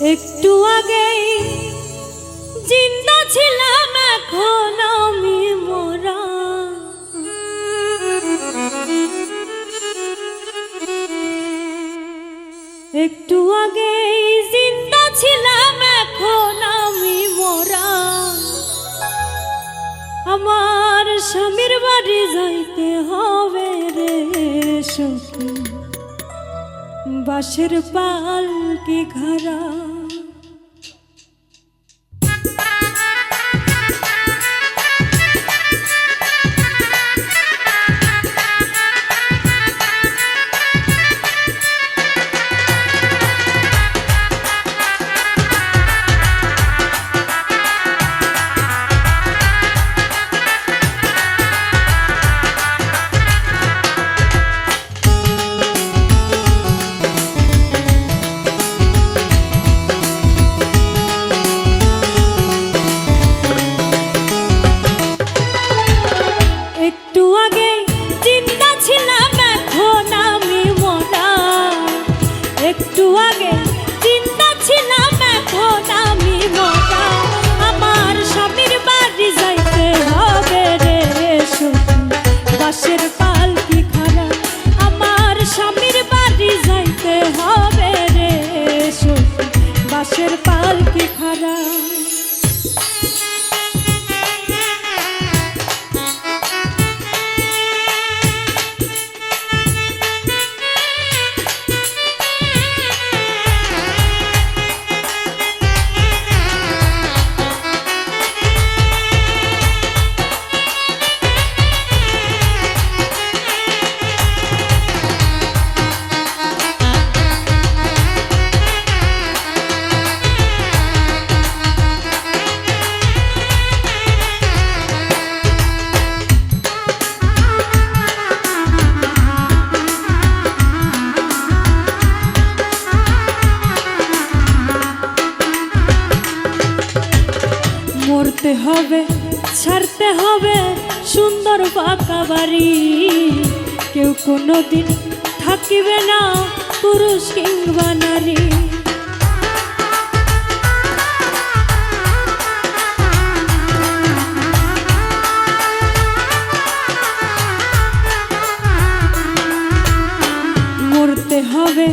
একটু আগেই জিন্দা ছিলাম এখন আমি মোরা। একটু আগেই জিন্দা ছিলাম এখন আমি মোরা। আমার স্বামীর বাড়ি যাইতে হবে রে সখী। বাঁশের পাল কি ঘরা কি মরতে হবে, ছাড়তে হবে সুন্দর পাকা বাড়ি। কেউ কোনো দিন থাকিবে না পুরুষ কিংবা নারী। মরতে হবে,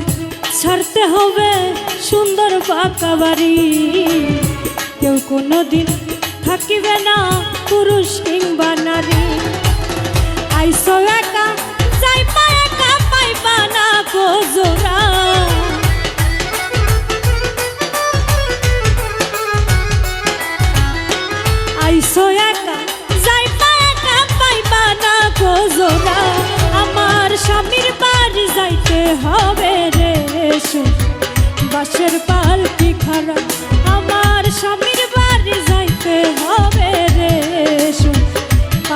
ছাড়তে হবে সুন্দর পাকা বাড়ি। কেউ কোনো দিন থাকিবে না পুরুষ কিংবা নারী। আইসো একা, যাইবা একা, পাইবা না আমার যাইতে হবে রে। বাসের পাল কি খারাপ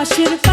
বাসের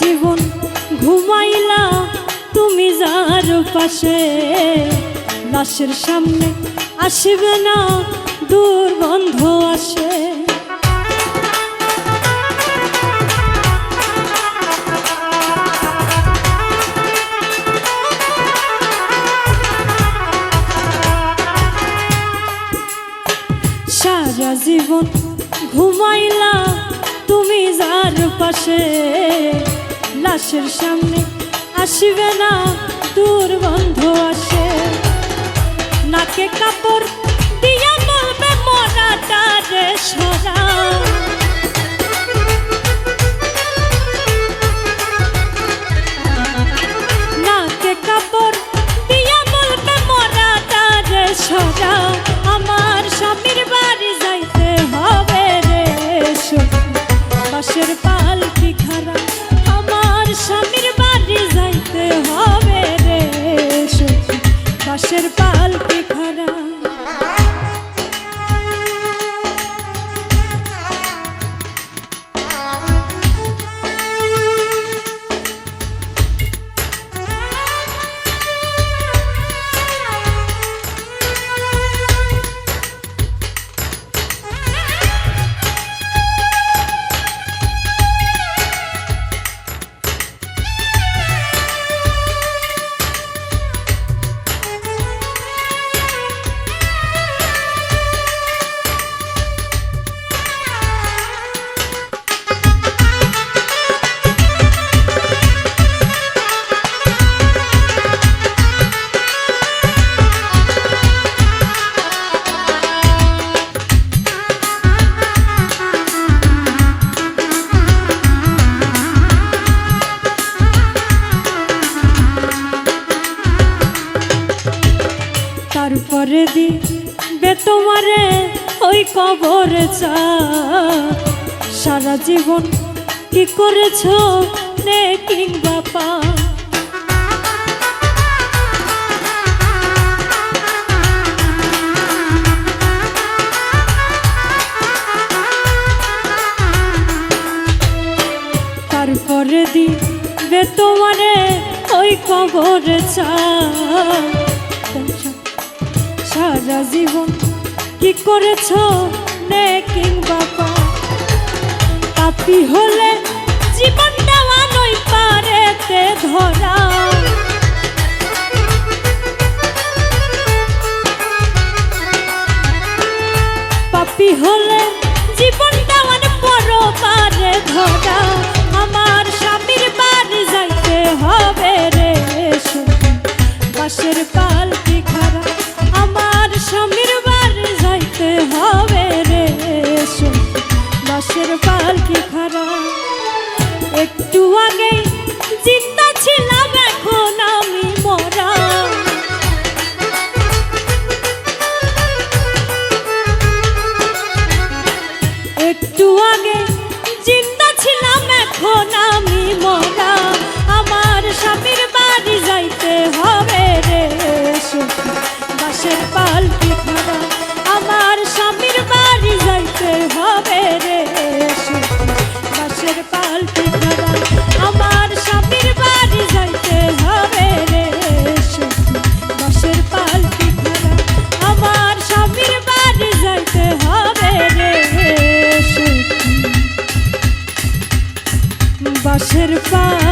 জীবন ঘুমাইলা, তুমি যার পাশে। লাশের সামনে আসবে না দুর্গন্ধ আসে। সারা জীবন ঘুমাইলা, তুমি যার পাশে। লাশের সামনে আসিবে না দুর্গন্ধ আসে। নাকে কাপড় তোমারে ওই কবর চা সারা জীবন কি করেছ নে কিংবা পা? তারপরে দিবে তোমারে ওই কবর চা সারা জীবন কি করেছ নে কিংবা পাপি হলে জীবন দেওয়া নই পারেতে ধরা। পাপি হলে জীবন দেওয়ার পর পারে ধরা। আমার স্বামীর বাড়ি যাইতে হবে রে। বাসের পালকি বাসের পালকি খারা একটু আগে জিন্দা বাসের পালকি খারা